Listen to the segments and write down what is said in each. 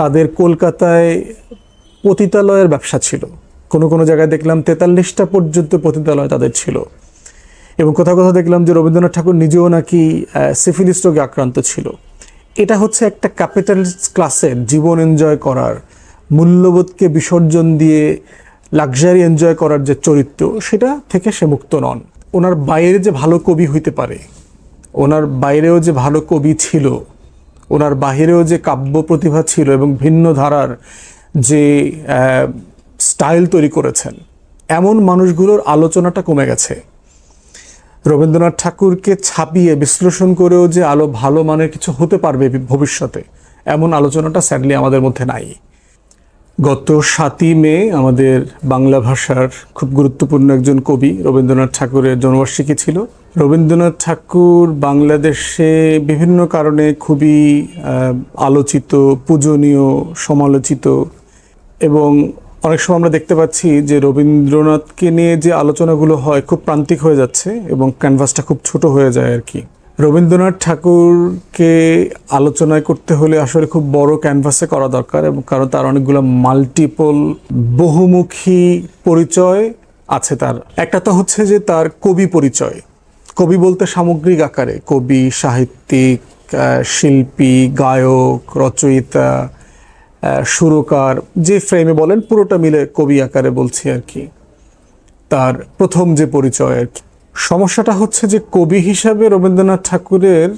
তাদের কলকাতায় পতিতালয়ের ব্যবসা ছিল। কোনো কোনো জায়গায় দেখলাম তেতাল্লিশটা পর্যন্ত পতিতালয় তাদের ছিল। এবং কোথাও কোথাও দেখলাম যে রবীন্দ্রনাথ ঠাকুর নিজেও নাকি সিফিলিস রোগে আক্রান্ত ছিল। এটা হচ্ছে একটা ক্যাপিটালিস্ট ক্লাসের জীবন এনজয় করার, মূল্যবোধকে বিসর্জন দিয়ে লাক্সারি এনজয় করার যে চরিত্র, সেটা থেকে সে মুক্ত নন। ওনার বাইরে যে ভালো কবি হইতে পারে, ওনার বাইরেও যে ভালো কবি ছিল ওনার বাহিরেও যে কাব্য প্রতিভা ছিল এবং ভিন্ন ধারার যে স্টাইল তৈরি করেছেন, এমন মানুষগুলোর আলোচনাটা কমে গেছে। রবীন্দ্রনাথ ঠাকুরকে ছাপিয়ে, বিশ্লেষণ করেও যে আলো ভালো মানের কিছু হতে পারবে ভবিষ্যতে, এমন আলোচনাটা স্যাডলি আমাদের মধ্যে নাই। গত সাতই মে আমাদের বাংলা ভাষার খুব গুরুত্বপূর্ণ একজন কবি রবীন্দ্রনাথ ঠাকুরের জন্মবার্ষিকী ছিল। রবীন্দ্রনাথ ঠাকুর বাংলাদেশে বিভিন্ন কারণে খুবই আলোচিত, পূজনীয়, সমালোচিত এবং অনেক সময় আমরা দেখতে পাচ্ছি যে রবীন্দ্রনাথকে নিয়ে যে আলোচনাগুলো হয় খুব প্রান্তিক হয়ে যাচ্ছে এবং ক্যানভাসটা খুব ছোট হয়ে যায় আর কি। রবীন্দ্রনাথ ঠাকুরকে আলোচনায় করতে হলে আসলে খুব বড় ক্যানভাসে করা দরকার এবং কারণ তার অনেকগুলো মাল্টিপল বহুমুখী পরিচয় আছে তার। একটা তো হচ্ছে যে তার কবি পরিচয়। কবি বলতে সামগ্রিক আকারে, কবি, সাহিত্যিক শিল্পী, গায়ক, রচয়িতা সুরকার, যে ফ্রেমে বলেন, পুরোটা মিলে কবি আকারে বলছি আর কি। তার প্রথম যে পরিচয় আর কি। সমস্যাটা হচ্ছে যে কবি হিসাবে রবীন্দ্রনাথ ঠাকুরের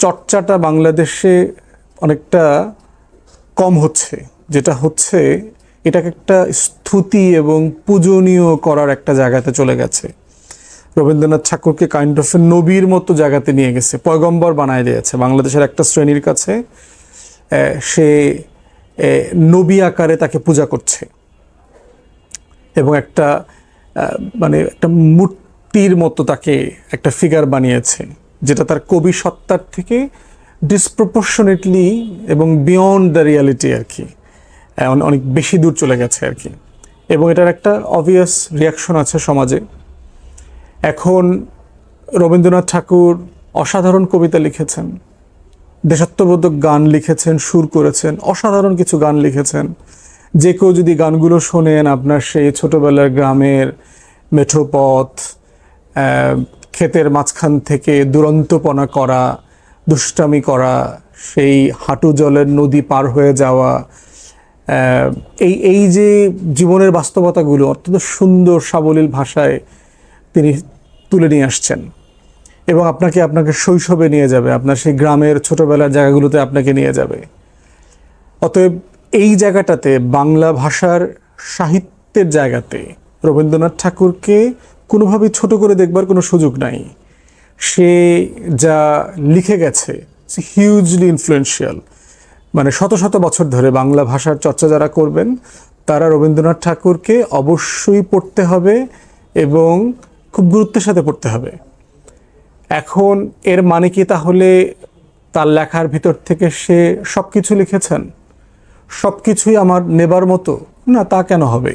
চর্চাটা বাংলাদেশে অনেকটা কম হচ্ছে, যেটা হচ্ছে এটাকে একটা স্তুতি এবং পূজনীয় করার একটা জায়গাতে চলে গেছে। রবীন্দ্রনাথ ঠাকুরকে কাইন্ড অফ নবীর মতো জায়গাতে নিয়ে গেছে, পয়গম্বর বানায় দিয়েছে। বাংলাদেশের একটা শ্রেণির কাছে সে নবী আকারে তাকে পূজা করছে। এবং একটা মানে একটা মূর্তির মতো তাকে একটা ফিগার বানিয়েছে যেটা তার কবি সত্তার থেকে ডিসপ্রপোর্শনেটলি এবং বিয়ন্ড দ্য রিয়ালিটি আর কি অনেক বেশি দূর চলে গেছে আর কি। এবং এটার একটা অবভিয়াস রিয়াকশন আছে সমাজে। এখন রবীন্দ্রনাথ ঠাকুর অসাধারণ কবিতা লিখেছেন দেশাত্মবোধক গান লিখেছেন সুর করেছেন অসাধারণ কিছু গান লিখেছেন। যে কেউ যদি গানগুলো শোনেন আপনার সেই ছোটবেলার গ্রামের মেঠো পথ আহ, ক্ষেতের মাঝখান থেকে দুরন্তপনা করা, দুষ্টামি করা, সেই হাঁটু জলের নদী পার হয়ে যাওয়া এই এই যে জীবনের বাস্তবতাগুলো অত্যন্ত সুন্দর, সাবলীল ভাষায় তিনি তুলে নিয়ে আসছেন এবং আপনাকে আপনাকে শৈশবে নিয়ে যাবে, আপনার সেই গ্রামের ছোটোবেলার জায়গাগুলোতে আপনাকে নিয়ে যাবে। অতএব এই জায়গাটাতে বাংলা ভাষার সাহিত্যের জায়গাতে রবীন্দ্রনাথ ঠাকুরকে কোনোভাবেই ছোট করে দেখবার কোনো সুযোগ নাই। সে যা লিখে গেছে হিউজলি ইনফ্লুয়েন্সিয়াল মানে শত শত বছর ধরে বাংলা ভাষার চর্চা যারা করবেন, তারা রবীন্দ্রনাথ ঠাকুরকে অবশ্যই পড়তে হবে এবং খুব গুরুত্বের সাথে পড়তে হবে। এখন এর মানে কি তাহলে তার লেখার ভিতর থেকে সে সব কিছু লিখেছেন? সব কিছুই আমার নেবার মতো? না, তা কেন হবে?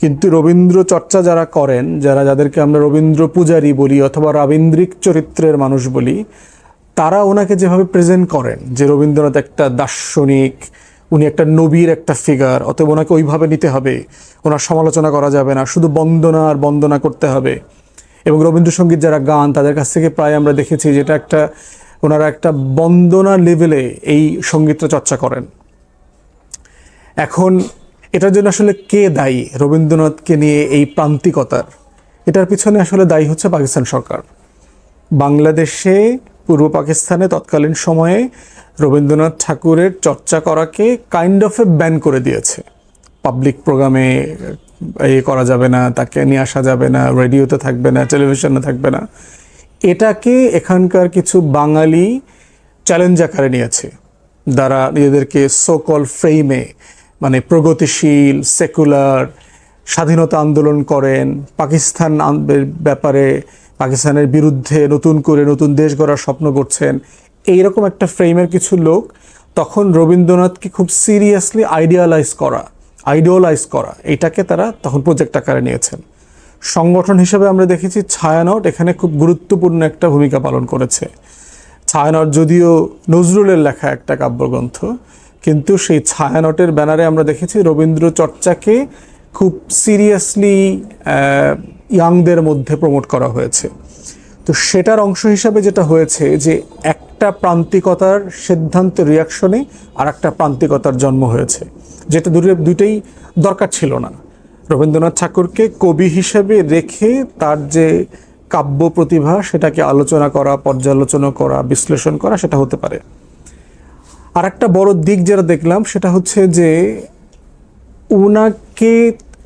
কিন্তু রবীন্দ্র চর্চা যারা করেন, যারা যাদেরকে আমরা রবীন্দ্র পূজারী বলি অথবা রবীন্দ্রিক চরিত্রের মানুষ বলি, তারা ওনাকে যেভাবে প্রেজেন্ট করেন, যে রবীন্দ্রনাথ একটা দার্শনিক, উনি একটা নবীর একটা ফিগার অতএব ওনাকে ওইভাবে নিতে হবে, ওনার সমালোচনা করা যাবে না, শুধু বন্দনা আর বন্দনা করতে হবে। এবং রবীন্দ্রসঙ্গীত যারা গান, তাদের কাছ থেকে প্রায় আমরা দেখেছি যেটা একটা, ওনারা একটা বন্দনা লেভেলে এই সঙ্গীতটা চর্চা করেন। এখন এটার জন্য আসলে কে দায়ী রবীন্দ্রনাথকে নিয়ে এই প্রান্তিকতার? এটার পিছনে আসলে দায়ী হচ্ছে পাকিস্তান সরকার। বাংলাদেশে, পূর্ব পাকিস্তানে তৎকালীন সময়ে রবীন্দ্রনাথ ঠাকুরের চর্চা করাকে কাইন্ড অফ এ ব্যান করে দিয়েছে। পাবলিক প্রোগ্রামে এ করা যাবে না, তাকে নিয়ে আসা যাবে না রেডিওতে থাকবে না টেলিভিশনে থাকবে না। এটাকে এখানকার কিছু বাঙালি চ্যালেঞ্জ আকারে নিয়েছে। যারা নিজেদেরকে সোকল ফ্রেমে মানে প্রগতিশীল, সেকুলার, স্বাধীনতা আন্দোলন করেন, পাকিস্তান ব্যাপারে, পাকিস্তানের বিরুদ্ধে নতুন করে নতুন দেশ গড়ার স্বপ্ন করছেন। এইরকম একটা ফ্রেমের কিছু লোক তখন রবীন্দ্রনাথকে খুব সিরিয়াসলি আইডিয়ালাইজ করা আইডিয়ালাইজ করা, এটাকে তারা তখন প্রজেক্ট আকারে নিয়েছেন। সংগঠন হিসেবে আমরা দেখেছি ছায়ানট এখানে খুব গুরুত্বপূর্ণ একটা ভূমিকা পালন করেছে। ছায়ানট যদিও নজরুলের লেখা একটা কাব্যগ্রন্থ কিন্তু সেই ছায়ানটের ব্যানারে আমরা দেখেছি রবীন্দ্র চর্চাকে খুব সিরিয়াসলি ইয়াংদের মধ্যে প্রমোট করা হয়েছে। তো সেটার অংশ হিসাবে যেটা হয়েছে যে একটা প্রান্তিকতার সিদ্ধান্ত রিয়াকশনে আর একটা প্রান্তিকতার জন্ম হয়েছে। যেটা দুটো দুইটাই দরকার ছিল না। রবীন্দ্রনাথ ঠাকুরকে কবি হিসেবে রেখে তার যে কাব্য প্রতিভা, সেটাকে আলোচনা করা, পর্যালোচনা করা, বিশ্লেষণ করা, সেটা হতে পারে। আর একটা বড় দিক যেটা দেখলাম, সেটা হচ্ছে যে ওনাকে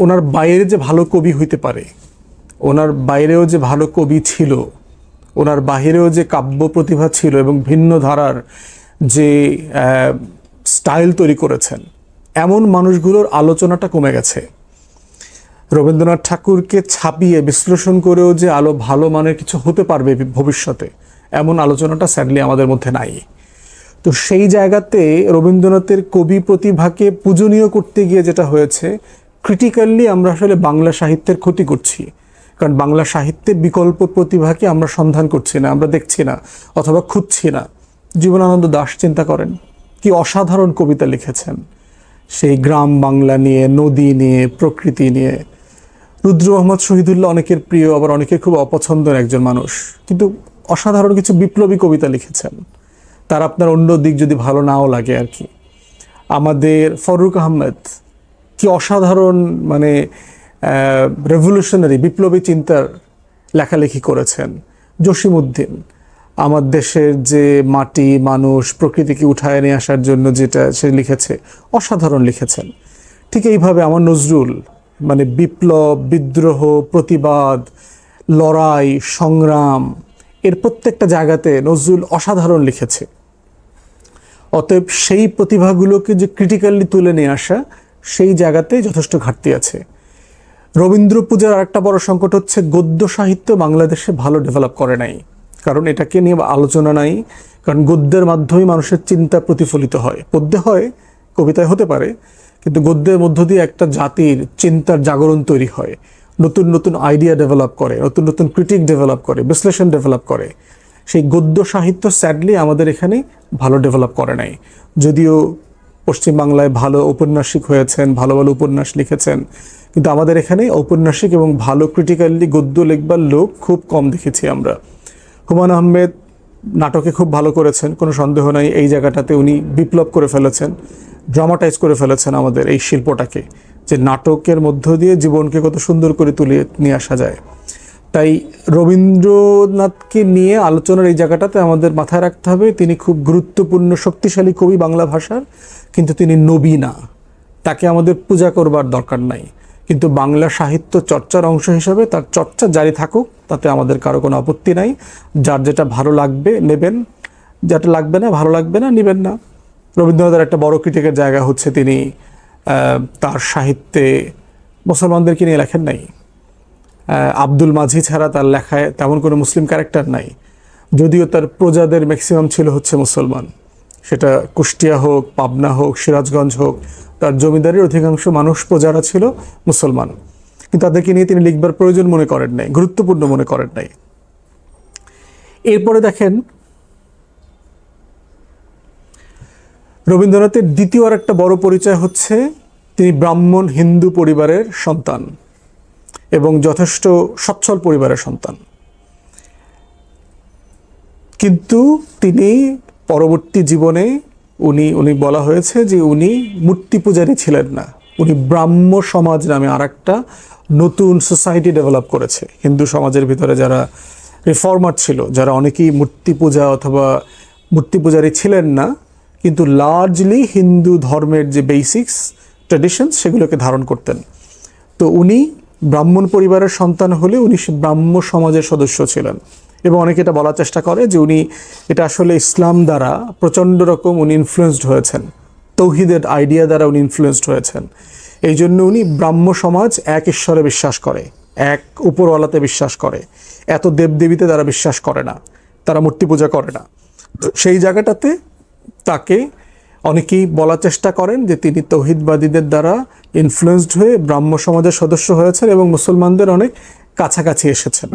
ওনার বাইরে যে ভালো কবি হইতে পারে ওনার বাইরেও যে ভালো কবি ছিল ওনার বাহিরেও যে কাব্য প্রতিভা ছিল এবং ভিন্ন ধারার যে স্টাইল তৈরি করেছেন, এমন মানুষগুলোর আলোচনাটা কমে গেছে। রবীন্দ্রনাথ ঠাকুরকে ছাপিয়ে, বিশ্লেষণ করেও যে আলো ভালো মানের কিছু হতে পারবে ভবিষ্যতে, এমন আলোচনাটা স্যাডলি আমাদের মধ্যে নাই। তো সেই জায়গাতে রবীন্দ্রনাথের কবি প্রতিভাকে পূজনীয় করতে গিয়ে যেটা হয়েছে ক্রিটিক্যালি আমরা আসলে বাংলা সাহিত্যের ক্ষতি করছি। কারণ বাংলা সাহিত্যে বিকল্প প্রতিভাকে আমরা সন্ধান করছি না, আমরা দেখছি না, অথবা খুঁজছি না। জীবনানন্দ দাস চিন্তা করেন, কি অসাধারণ কবিতা লিখেছেন। সেই গ্রাম বাংলা নিয়ে, নদী নিয়ে, প্রকৃতি নিয়ে। রুদ্র মোহাম্মদ শহীদুল্লাহ অনেকের প্রিয়, আবার অনেকের খুব অপছন্দের একজন মানুষ। কিন্তু অসাধারণ কিছু বিপ্লবী কবিতা লিখেছেন। তার আপনার অন্য দিক যদি ভালো নাও লাগে আর কি। আমাদের ফরুক আহমেদ, কি অসাধারণ মানে রেভলিউশনারি বিপ্লবী চিন্তার লেখালেখি করেছেন। জসিমউদ্দিন, আমার দেশের যে মাটি মানুষ প্রকৃতিকে উঠায় নিয়ে আসার জন্য যেটা সে লিখেছে, অসাধারণ লিখেছেন। ঠিক এইভাবে আমার নজরুল মানে বিপ্লব, বিদ্রোহ, প্রতিবাদ, লড়াই, সংগ্রাম এর প্রত্যেকটা জায়গাতে নজরুল অসাধারণ লিখেছে। অতএব সেই প্রতিভাগুলোকে যে ক্রিটিক্যালি তুলে নিয়ে আসা, সেই জায়গাতে যথেষ্ট ঘাটতি আছে। রবীন্দ্র পূজার আরেকটা বড় সংকট হচ্ছে, গদ্য সাহিত্য বাংলাদেশে ভালো ডেভেলপ করে নাই। কারণ এটাকে নিয়ে আলোচনা নাই, কারণ গদ্যের মাধ্যমে মানুষের চিন্তা প্রতিফলিত হয়। পদ্যে হয়, কবিতায় হতে পারে, কিন্তু গদ্যের মধ্য দিয়ে একটা জাতির চিন্তার জাগরণ তৈরি হয়। নতুন নতুন আইডিয়া ডেভেলপ করে, নতুন নতুন ক্রিটিক ডেভেলপ করে, বিশ্লেষণ ডেভেলপ করে, সেই গদ্য সাহিত্য স্যাডলি আমাদের এখানে ভালো ডেভেলপ করে নাই। যদিও পশ্চিমবাংলায় ভালো ঔপন্যাসিক হয়েছেন, ভালো ভালো উপন্যাস লিখেছেন, কিন্তু আমাদের এখানে ঔপন্যাসিক এবং ভালো ক্রিটিক্যালি গদ্য লিখবার লোক খুব কম দেখেছি আমরা। হুমায়ুন আহমেদ নাটকে খুব ভালো করেছেন, কোনো সন্দেহ নাই, এই জায়গাটাতে উনি বিপ্লব করে ফেলেছেন ড্রামাটাইজ করে ফেলেছেন আমাদের এই শিল্পটাকে। যে নাটকের মধ্য দিয়ে জীবনকে কত সুন্দর করে তুলে নিয়ে আসা যায়। তাই রবীন্দ্রনাথকে নিয়ে আলোচনার এই জায়গাটাতে আমাদের মাথায় রাখতে হবে, তিনি খুব গুরুত্বপূর্ণ, শক্তিশালী কবি বাংলা ভাষার, কিন্তু তিনি নবী না। তাকে আমাদের পূজা করবার দরকার নাই। কিন্তু বাংলা সাহিত্য চর্চার অংশ হিসাবে তার চর্চা জারি থাকুক, তাতে আমাদের কারও কোনো আপত্তি নাই। যার যেটা ভালো লাগবে নেবেন যেটা লাগবে না, ভালো লাগবে না, নেবেন না। রবীন্দ্রনাথের একটা বড় ক্রিটিকের জায়গা হচ্ছে তিনি তার সাহিত্যে মুসলমানদেরকে নিয়ে লেখেন নাই। আব্দুল মাঝি ছাড়া তার লেখায় তেমন কোনো মুসলিম ক্যারেক্টার নাই। যদিও তার প্রজাদের ম্যাক্সিমাম ছিল হচ্ছে মুসলমান। সেটা কুষ্টিয়া হোক, পাবনা হোক, সিরাজগঞ্জ হোক, তার জমিদারের অধিকাংশ মানুষ প্রজারা ছিল মুসলমান। কিন্তু তাদেরকে নিয়ে তিনি লিখবার প্রয়োজন মনে করেন নাই, গুরুত্বপূর্ণ মনে করেন নাই। এরপরে দেখেন রবীন্দ্রনাথের দ্বিতীয় আর একটা বড় পরিচয় হচ্ছে তিনি ব্রাহ্মণ হিন্দু পরিবারের সন্তান এবং যথেষ্ট সচ্ছল পরিবারের সন্তান। কিন্তু তিনি পরবর্তী জীবনে উনি উনি বলা হয়েছে যে উনি মূর্তি পূজারী ছিলেন না। উনি ব্রাহ্ম সমাজ নামে আর একটা নতুন সোসাইটি ডেভেলপ করেছে। হিন্দু সমাজের ভিতরে যারা রিফর্মার ছিল, যারা অনেকেই মূর্তি পূজা অথবা মূর্তি পূজারী ছিলেন না কিন্তু লার্জলি হিন্দু ধর্মের যে বেসিক্স ট্রেডিশন সেগুলোকে ধারণ করতেন। তো উনি ব্রাহ্মণ পরিবারের সন্তান হলে উনি ব্রাহ্ম সমাজের সদস্য ছিলেন। এবং অনেকে এটা বলার চেষ্টা করে যে উনি এটা আসলে ইসলাম দ্বারা প্রচণ্ড রকম উনি ইনফ্লুয়েসড হয়েছেন। তৌহিদের আইডিয়া দ্বারা উনি ইনফ্লুয়েসড হয়েছেন। এই জন্য উনি ব্রাহ্ম সমাজ এক ঈশ্বরে বিশ্বাস করে, এক উপরওয়ালাতে বিশ্বাস করে। এত দেবদেবীতে তারা বিশ্বাস করে না, তারা মূর্তি পূজা করে না। সেই জায়গাটাতে তাকে অনেকেই বলার চেষ্টা করেন যে তিনি তৌহিদবাদীদের দ্বারা ইনফ্লুয়েসড হয়ে ব্রাহ্ম সমাজের সদস্য হয়েছেন এবং মুসলমানদের অনেক কাছাকাছি এসেছেন।